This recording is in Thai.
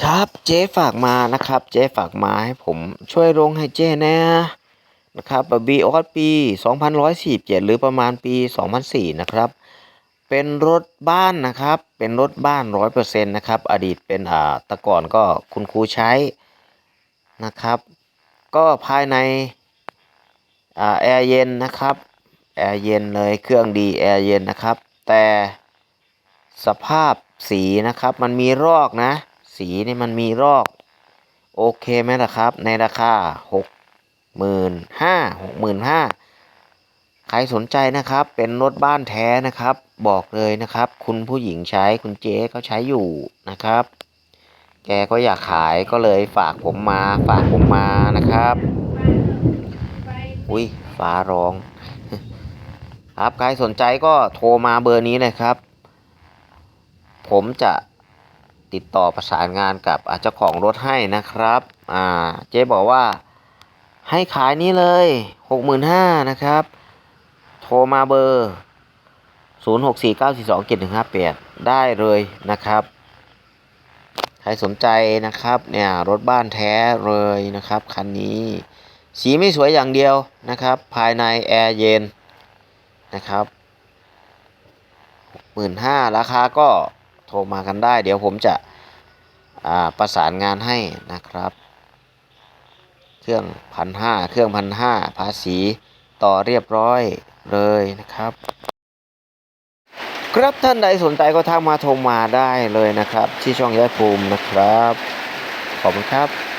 ครับเจ๊ฝากมานะครับ เจ๊ฝากมาให้ผมช่วยลงให้เจ๊แน่นะครับบีออสปี 2147 หรือประมาณปี 2004 นะครับ เป็นรถบ้านนะครับ เป็นรถบ้าน 100%นะครับ อดีตเป็นอ่าแตะก่อนก็คุณครูใช้นะครับ ก็ภายในอ่าแอร์เย็นนะครับ แอร์เย็นเลยเครื่องดีแอร์เย็นนะครับ แต่สภาพสีนะครับมันมีรอกนะ สีนี่มันมีรอกโอเคไหมล่ะครับ ในราคาหกหมื่นห้าหกหมื่นห้าใครสนใจนะครับเป็นรถบ้านแท้นะครับ บอกเลยนะครับ คุณผู้หญิงใช้คุณเจ๊เขาใช้อยู่นะครับ แกก็อยากขายก็เลยฝากผมมา ฝากผมมานะครับ อุ้ยฟ้าร้อง ครับใครสนใจก็โทรมาเบอร์นี้เลยครับ ผมจะ ติดต่อประสานงานกับเจ้าของรถให้นะครับอ่าเจ๊บอกว่าให้ขายนี้เลยหกหมื่นห้านะครับ โทรมาเบอร์ศูนย์หกสี่เก้าสี่สองเจ็ดหนึ่งห้าแปดได้เลยนะครับ ใครสนใจนะครับเนี่ยรถบ้านแท้เลยนะครับคันนี้ สีไม่สวยอย่างเดียวนะครับ ภายในแอร์เย็นนะครับหมื่นห้าราคาก็ ทรมากันได้ เดี๋ยวผมจะประสานงานให้นะครับ เครื่องพันห้าเครื่องพันห้าภาษีต่อเรียบร้อยเลยนะครับ ครับท่านใดสนใจก็ทักมาโทรมาได้เลยนะครับ ที่ช่องยายภูมินะครับ ขอบคุณครับ